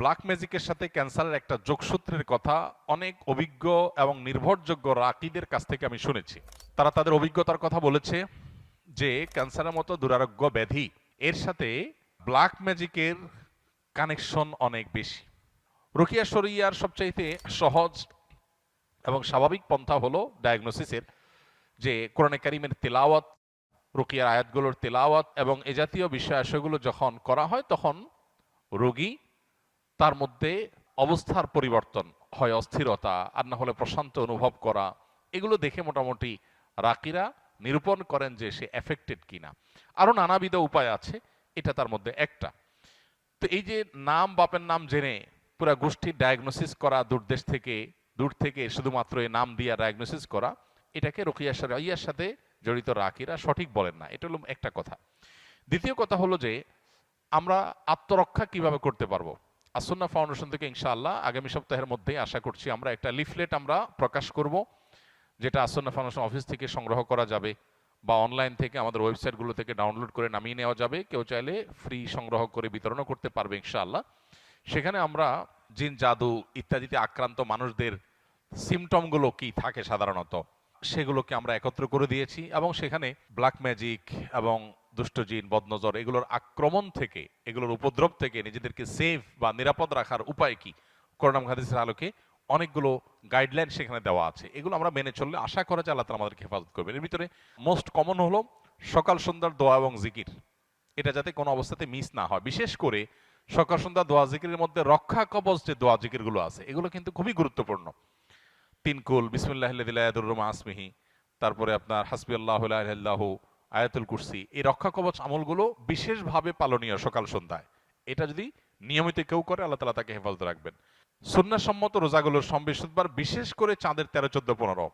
Black ম্যাজিকের সাথে ক্যান্সারের একটা যোগসূত্রের কথা অনেক অভিজ্ঞ এবং নির্ভরযোগ্য রাকিদের কাছ থেকে আমি শুনেছি। তারা তাদের অভিজ্ঞতার কথা বলেছে যে ক্যান্সারের মতো দুরারোগ্য ব্যাধি, এর সাথে ব্ল্যাক ম্যাজিকের কানেকশন অনেক বেশি। রুকিয়া শরিয়ার সবচাইতে সহজ এবং স্বাভাবিক পন্থা হলো ডায়াগনোসিসের, যে কোরআনে কারিমের তেলাওয়াত, রুকিয়ার আয়াতগুলোর তেলাওয়াত এবং এ জাতীয় বিষয় আশয়গুলো যখন করা হয় তখন রোগী তার মধ্যে অবস্থার পরিবর্তন হয়, অস্থিরতা, আর না হলে প্রশান্ত অনুভব করা, এগুলো দেখে মোটামুটি রাকিরা নিরূপণ করেন যে সে এফেক্টেড কিনা। আরও নানাবিধ উপায় আছে, এটা তার মধ্যে একটা। তো এই যে নাম, বাপের নাম জেনে পুরা গোষ্ঠীর ডায়াগনোসিস করা দূরদেশ থেকে, দূর থেকে শুধুমাত্র এই নাম দিয়া ডায়াগনোসিস করা, এটাকে রোকিয়া ইয়ার সাথে জড়িত রাকিরা সঠিক বলেন না। এটা হলো একটা কথা। দ্বিতীয় কথা হলো যে আমরা আত্মরক্ষা কীভাবে করতে পারব? আসন্না ফাউন্ডেশন থেকে ইনশাআল্লাহ আগামী সপ্তাহের মধ্যেই আশা করছি আমরা একটা লিফলেট আমরা প্রকাশ করব, যেটা আসন্না ফাউন্ডেশন অফিস থেকে সংগ্রহ করা যাবে বা অনলাইন থেকে আমাদের ওয়েবসাইটগুলো থেকে ডাউনলোড করে নামিয়ে নেওয়া যাবে। কেউ চাইলে ফ্রি সংগ্রহ করে বিতরণও করতে পারবে ইনশাআল্লাহ। সেখানে আমরা জিন, জাদু ইত্যাদিতে আক্রান্ত মানুষদের সিমটমগুলো কি থাকে সাধারণত, সেগুলোকে আমরা একত্র করে দিয়েছি এবং সেখানে ব্ল্যাক ম্যাজিক এবং দুষ্ট জিন, বদনজর, এগুলোর আক্রমণ থেকে, এগুলোর উপদ্রব থেকে নিজেদেরকে সেফ বা নিরাপদ রাখার উপায় কি? করোনা হাদিসের আলোকে অনেকগুলো গাইডলাইন সেখানে দেওয়া আছে। এগুলো আমরা মেনে চললে আশা করা যায় আল্লাহ তালা আমাদেরকে হেফাজত করবেন। এর ভিতরে মোস্ট কমন হলো সকাল সন্ধ্যার দোয়া এবং জিকির এটা যাতে কোনো অবস্থাতে মিস না হয়। বিশেষ করে সকাল সন্ধ্যা দোয়া জিকিরের মধ্যে রক্ষা কবচ যে দোয়া জিকিরগুলো আছে, এগুলো কিন্তু খুবই গুরুত্বপূর্ণ। তিনকুল বিসমুল্লাহ আসমিহি তারপরে আপনার হাসবি আল্লাহ আল্লাহ আয়াতুল কুরসি। এই রক্ষা কবচ আমলগুলো বিশেষভাবে পালনীয় সকাল সন্ধ্যায়। এটা যদি নিয়মিত কেউ করে, আল্লাহ তালা তাকে হেফাজত রাখবেন। সুন্নাসম্মত রোজাগুলোর সম্বিশুদ্ধবার বিশেষ করে চাঁদের তেরো, চোদ্দ, পনেরো।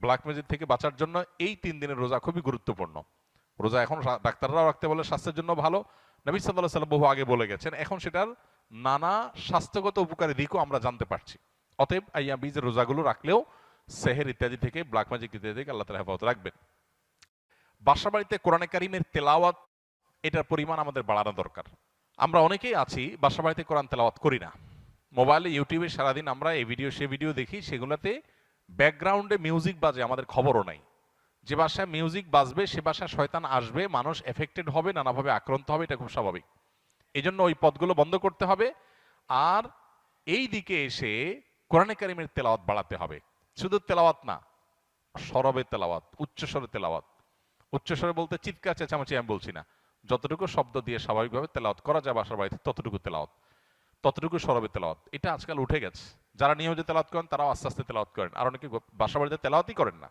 ব্ল্যাক ম্যাজিক থেকে বাঁচার জন্য এই তিন দিনের রোজা খুবই গুরুত্বপূর্ণ। রোজা এখন ডাক্তাররাও রাখতে বলে স্বাস্থ্যের জন্য ভালো। নবী সাল্লাহ সাল্লাম বহু আগে বলে গেছেন, এখন সেটার নানা স্বাস্থ্যগত উপকারী দিকও আমরা জানতে পারছি। অতএব আইয়া বীজের রোজাগুলো রাখলেও সেহের ইত্যাদি থেকে, ব্ল্যাক ম্যাজিক ইত্যাদি থেকে আল্লাহ তালা হেফাজত রাখবেন। বাসা বাড়িতে কোরআনে কারিমের তেলাওয়াত, এটার পরিমাণ আমাদের বাড়ানো দরকার। আমরা অনেকেই আছি বাসা বাড়িতে কোরআন তেলাওয়াত করি না। মোবাইলে, ইউটিউবে সারাদিন আমরা এই ভিডিও, সে ভিডিও দেখি, সেগুলোতে ব্যাকগ্রাউন্ডে মিউজিক বাজে, আমাদের খবরও নাই। যে বাসায় মিউজিক বাজবে, সে বাসায় শয়তান আসবে, মানুষ এফেক্টেড হবে, নানাভাবে আক্রান্ত হবে, এটা খুব স্বাভাবিক। এই জন্য ওই পদগুলো বন্ধ করতে হবে, আর এই দিকে এসে কোরআনে কারিমের তেলাওয়াত বাড়াতে হবে। শুধু তেলাওয়াত না সরবে তেলাওয়াত, উচ্চস্বরে তেলাওয়াত। উচ্চস্বরে বলতে চিৎকার, চেঁচামেচি আমি বলছি না। যতটুকু শব্দ দিয়ে স্বাভাবিকভাবে তেলাওয়াত করা যায় বাসার বাড়িতে, ততটুকু তেলাওয়াত। ততটুকু সরবে তেলাওয়াত। এটা আজকাল উঠে গেছে। যারা নিয়মিত তেলাওয়াত করেন, তারাও আস্তে আস্তে তেলাওয়াত করেন। আর অনেকে বাসা বাড়িতে তেলাওয়াতই করেন না।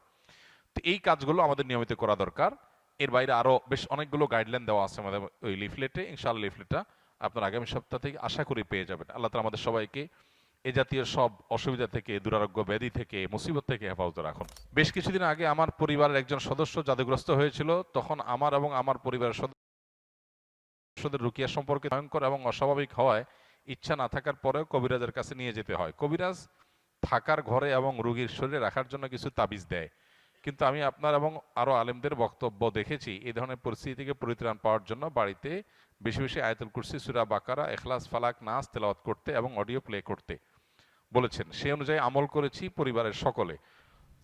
তো এই কাজগুলো আমাদের নিয়মিত করা দরকার। এর বাইরে আরও বেশ অনেকগুলো গাইডলাইন দেওয়া আছে আমাদের ওই লিফলেটে ইনশাআল্লাহ লিফলেটটা আপনার আগামী সপ্তাহ থেকে আশা করি পেয়ে যাবেন। আল্লাহ তালা আমাদের সবাইকে এ জাতীয় সব অসুবিধা থেকে, দুরারোগ্য ব্যাধি থেকে, মুসিবত থেকে হেফাজত রাখুন। বেশ কিছুদিন আগে আমার পরিবারের একজন সদস্য জাদুগ্রস্ত হয়েছিল। তখন আমার এবং আমার পরিবারের সদস্যদের রুকিয়া সম্পর্কে ভয়ঙ্কর এবং অস্বাভাবিক হওয়ায় ইচ্ছা না থাকার পরেও কবিরাজের কাছে নিয়ে যেতে হয়। কবিরাজ থাকার ঘরে এবং রুগীর শরীরে রাখার জন্য কিছু তাবিজ দেয়। কিন্তু আমি আপনার এবং আরও আলেমদের বক্তব্য দেখেছি। এই ধরনের পরিস্থিতি থেকে পরিত্রাণ পাওয়ার জন্য বাড়িতে বেশি বেশি আয়তুল কুরসি, সুরা বাকারা এখলাস ফালাক, নাচ, তেলাওয়াত করতে এবং অডিও প্লে করতে বলেছেন। সেই অনুযায়ী আমল করেছি পরিবারের সকলে।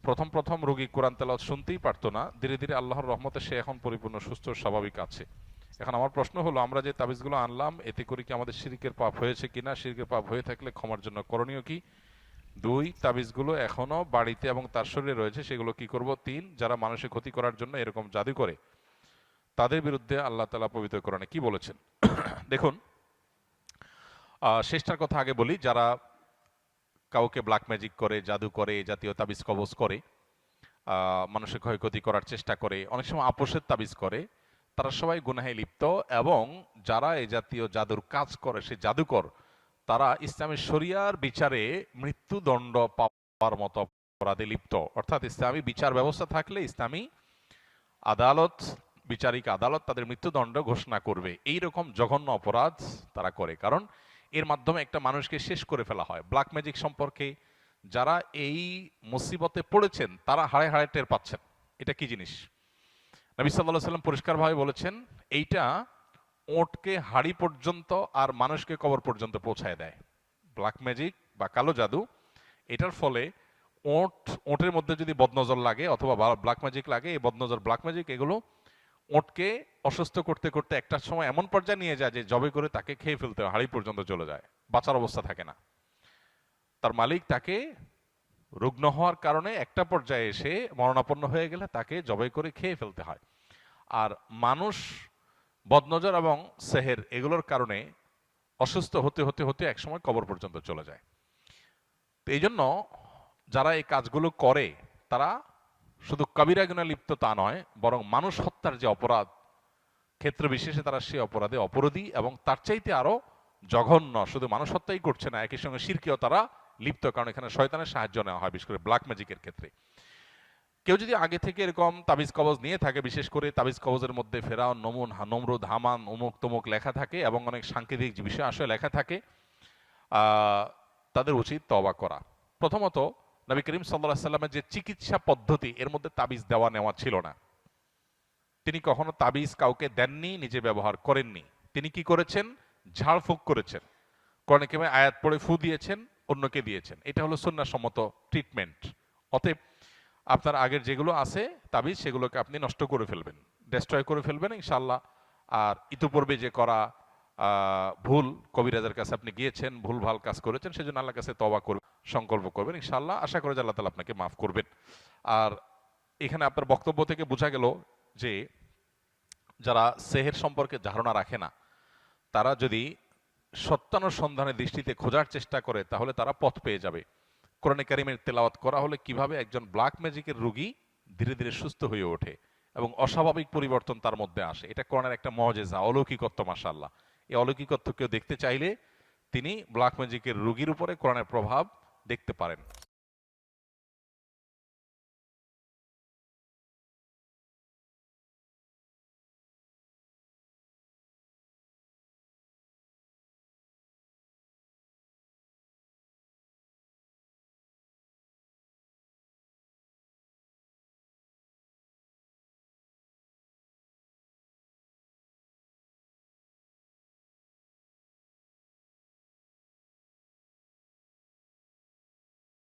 প্রথম প্রথম রোগী কোরআন তেলাওয়াত শুনতেই পারতো না। ধীরে ধীরে আল্লাহর রহমতে সে এখন পরিপূর্ণ, সুস্থ, স্বাভাবিক আছে। এখন আমার প্রশ্ন হলো, আমরা যে তাবিজগুলো আনলাম, এতে করে কি আমাদের শিরিকের পাপ হয়েছে কিনা? শিরিকের পাপ হয়ে থাকলে ক্ষমার জন্য করণীয় কি? দুই তাবিজগুলো এখনও বাড়িতে এবং তার শরীরে রয়েছে, সেগুলো কি করব? তিন, যারা মানুষের ক্ষতি করার জন্য এরকম জাদু করে, তাদের বিরুদ্ধে আল্লাহ তালা পবিত্র কোরআনে কি বলেছেন? দেখুন শেষটার কথা আগে বলি, যারা কাউকে ব্ল্যাক ম্যাজিক করে, জাদু করে জাতীয় তাবিজ কবজ করে মানুষের ক্ষয়ক্ষতি করার চেষ্টা করে, অনেক সময় আপোষের তাবিজ করে, তারা সবাই গুনাহে লিপ্ত এবং যারা এই জাতীয় জাদুর কাজ করে, সে জাদুকর তারা ইসলামের শরিয়ার বিচারে মৃত্যুদণ্ড পাওয়ার মতো অপরাধে লিপ্ত। অর্থাৎ ইসলামী বিচার ব্যবস্থা থাকলে ইসলামী আদালত, বিচারিক আদালত তাদের মৃত্যুদণ্ড ঘোষণা করবে। এই রকম জঘন্য অপরাধ তারা করে। কারণ এর মাধ্যমে একটা মানুষকে শেষ করে ফেলা হয়। ব্ল্যাক ম্যাজিক সম্পর্কে যারা এই মুসিবতে পড়েছেন, তারা হাড়ে হাড়ে টের পাচ্ছেন। এটা কি জিনিস? নবী সাল্লাহ সাল্লাম পরিষ্কারভাবে বলেছেন, এইটা ওটকে হাড়ি পর্যন্ত আর মানুষকে কবর পর্যন্ত পৌঁছায় দেয়। ব্ল্যাক ম্যাজিক বা কালো জাদু। এটার ফলে ওট, ওটের মধ্যে যদি বদনজর লাগে অথবা ব্ল্যাক ম্যাজিক লাগে, এই বদনজর ব্ল্যাক ম্যাজিক এগুলো ওটকে অসুস্থ করতে করতে একটা সময় এমন পর্যায়ে নিয়ে যায় যে জবে করে তাকে খেয়ে ফেলতে হয় হাড়ি পর্যন্ত চলে যায়। বাঁচার অবস্থা থাকে না। তার মালিক তাকে রুগ্ন হওয়ার কারণে একটা পর্যায়ে এসে মরণাপন্ন হয়ে গেলে তাকে জবাই করে খেয়ে ফেলতে হয়। আর মানুষ বদনজর এবং সেহের এগুলোর কারণে অসুস্থ হতে হতে হতে একসময় কবর পর্যন্ত চলে যায়। তো এই জন্য যারা এই কাজগুলো করে, তারা শুধু কবিরা লিপ্ত তা নয়, বরং মানুষ হত্যার যে অপরাধ, ক্ষেত্র বিশেষে তারা সে অপরাধে অপরাধী এবং তার চাইতে আরও জঘন্য, শুধু মানুষ হত্যাই করছে না, একই সঙ্গে শিরকিও তারা লিপ্ত, কারণ এখানে শয়তানের সাহায্য নেওয়া হয়, বিশেষ করে ব্ল্যাক ম্যাজিকের ক্ষেত্রে। কেউ যদি আগে থেকে এরকম তাবিজ কবজ নিয়ে থাকে, বিশেষ করে তাবিজ কবজের মধ্যে ফেরাও নমুন নমরুদ হামান অমুক তমুক লেখা থাকে এবং অনেক সাংকেতিক বিষয় আসলে লেখা থাকে তাদের উচিত তবা করা। প্রথমত, নবী করিম সাল্লাহ সাল্লামের যে চিকিৎসা পদ্ধতি, এর মধ্যে তাবিজ দেওয়া নেওয়া ছিল না। তিনি কখনো তাবিজ কাউকে দেননি, নিজে ব্যবহার করেননি। তিনি কি করেছেন? ঝাড়ফুঁক করেছেন। কোরআনে আয়াত পড়ে, ফু দিয়েছেন, অন্যকে দিয়েছেন। এটা হলো সন্ন্যাসম্মত ট্রিটমেন্ট অতএব আপনার আগের যেগুলো আছে, তাবিজ সেগুলোকে আপনি নষ্ট করে ফেলবেন ডেস্ট্রয় করে ফেলবেন ইনশাল্লাহ আর ইতিপূর্বে যে করা ভুল, কবিরাজের কাছে আপনি গিয়েছেন, ভুল, ভালো কাজ করেছেন, সেজন্য আল্লাহর কাছে তবা করবেন সংকল্প করবেন ইনশাল্লাহ আশা করে যে আল্লাহ তালা আপনাকে মাফ করবেন। আর এখানে আপনার বক্তব্য থেকে বোঝা গেল যে, যারা সেহের সম্পর্কে ধারণা রাখে না, তারা যদি সত্যানুসন্ধানের দৃষ্টিতে খোঁজার চেষ্টা করে, তাহলে তারা পথ পেয়ে যাবে। কোরআনে কারিমের তেলাওয়াত করা হলে কীভাবে একজন ব্ল্যাক ম্যাজিকের রুগী ধীরে ধীরে সুস্থ হয়ে ওঠে এবং অস্বাভাবিক পরিবর্তন তার মধ্যে আসে। এটা কোরআনের একটা মজেজা, অলৌকিকত্ব মাসাল্লাহ এই অলৌকিকত্ব কেউ দেখতে চাইলে তিনি ব্ল্যাক ম্যাজিকের রোগীর উপরে কোরআনের প্রভাব দেখতে পারেন।